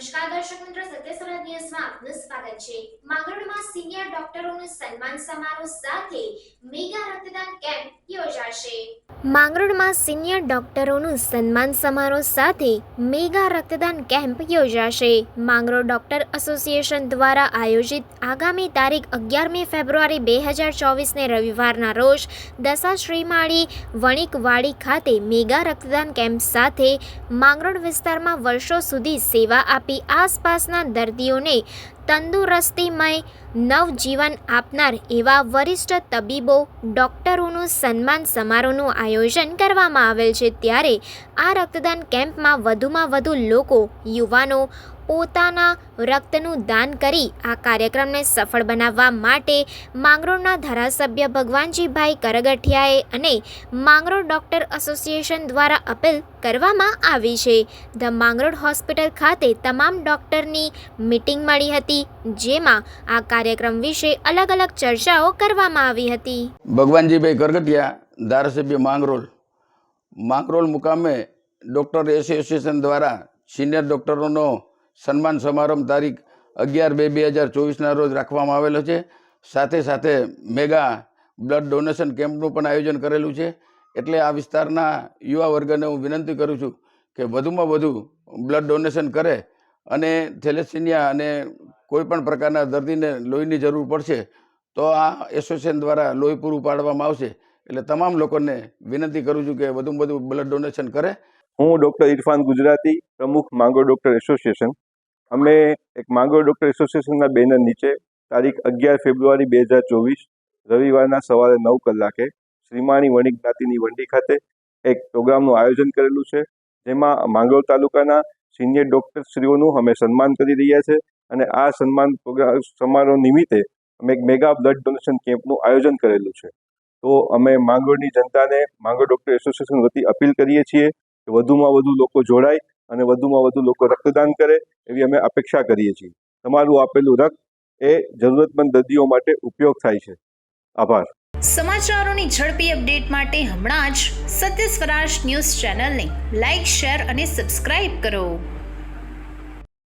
દર્શક મિત્રો સત્યસ્વરાજ ન્યૂઝમાં આપનું સ્વાગત છે. માંગરોળમાં સિનિયર ડોક્ટરોનું સન્માન સમારોહ સાથે મેગા રક્તદાન કેમ્પ યોજાશે. માંગરોળમાં સિનિયર ડોક્ટરોનું સન્માન સમારોહ સાથે મેગા રક્તદાન કેમ્પ યોજાશે. માંગરોળ ડોક્ટર એસોસિએશન દ્વારા આયોજિત આગામી તારીખ અગિયારમી ફેબ્રુઆરી બે હજાર ચોવીસને રવિવારના રોજ દશા શ્રીમાળી વણિકવાડી ખાતે મેગા રક્તદાન કેમ્પ સાથે માંગરોળ વિસ્તારમાં વર્ષો સુધી સેવા આપી આસપાસના દર્દીઓને તંદુરસ્તીમય નવજીવન આપનાર એવા વરિષ્ઠ તબીબો, ડોક્ટરોનું સન્માન સમારોહનું આયોજન કરવામાં આવેલ છે. ત્યારે આ રક્તદાન કેમ્પમાં વધુમાં વધુ લોકો, યુવાનો પોતાના રક્તનું દાન કરી આ કાર્યક્રમને સફળ બનાવવા માટે માંગરોળના ધારાસભ્ય ભગવાનજીભાઈ કરગઠિયાએ અને માંગરોળ ડોક્ટર એસોસિએશન દ્વારા અપીલ કરવામાં આવી છે. ધ માંગરોળ હોસ્પિટલ ખાતે તમામ ડોક્ટરની મીટિંગ મળી હતી, જેમાં આ કાર્યક્રમ વિશે અલગ અલગ ચર્ચાઓ કરવામાં આવી હતી. ભગવાનજીભાઈ કરગઠિયા, ધારાસભ્ય માંગરોળ. માંગરોળ મુકામે ડૉક્ટર એસોસિએશન દ્વારા સિનિયર ડૉક્ટરોનો સન્માન સમારંભ તારીખ અગિયાર બે બે હજાર ચોવીસના રોજ રાખવામાં આવેલો છે. સાથે સાથે મેગા બ્લડ ડોનેશન કેમ્પનું પણ આયોજન કરેલું છે. એટલે આ વિસ્તારના યુવા વર્ગને હું વિનંતી કરું છું કે વધુમાં વધુ બ્લડ ડોનેશન કરે અને થેલેસિનિયા અને કોઈપણ પ્રકારના દર્દીને લોહીની જરૂર પડશે તો આ એસોસિએશન દ્વારા લોહી પૂરું પાડવામાં આવશે. એટલે તમામ લોકોને વિનંતી કરું છું કે વધુમાં વધુ બ્લડ ડોનેશન કરે. હું ડૉક્ટર ઇરફાન ગુજરાતી, પ્રમુખ માંગો ડૉક્ટર એસોસિએશન. અમે એક માંગો ડૉક્ટર એસોસિએશનના બેનર નીચે તારીખ અગિયાર ફેબ્રુઆરી બે હજાર ચોવીસ, રવિવારના સવારે નવ કલાકે શ્રીમાણી વણિક જ્ઞાતિની વંડી ખાતે એક પ્રોગ્રામનું આયોજન કરેલું છે, જેમાં માંગરોળ તાલુકાના સિનિયર ડૉક્ટરશ્રીઓનું અમે સન્માન કરી રહ્યા છે અને આ સન્માન પ્રોગ્રામ સમારોહ નિમિત્તે અમે એક મેગા બ્લડ ડોનેશન કેમ્પનું આયોજન કરેલું છે. તો અમે માંગરોળની જનતાને માંગરોળ ડૉક્ટર એસોસિએશન વતી અપીલ કરીએ છીએ કે વધુમાં વધુ લોકો જોડાય અને વધુમાં વધુ લોકો રક્તદાન કરે એવી અમે અપેક્ષા કરીએ છીએ. તમારું આપેલું રક્ત એ જરૂરતમંદ દર્દીઓ માટે ઉપયોગ થાય છે. આભાર. સમાચારોની ઝડપી અપડેટ માટે હમણાં જ સત્ય સ્વરાજ ન્યૂઝ ચેનલને લાઇક શેર અને સબસ્ક્રાઇબ કરો.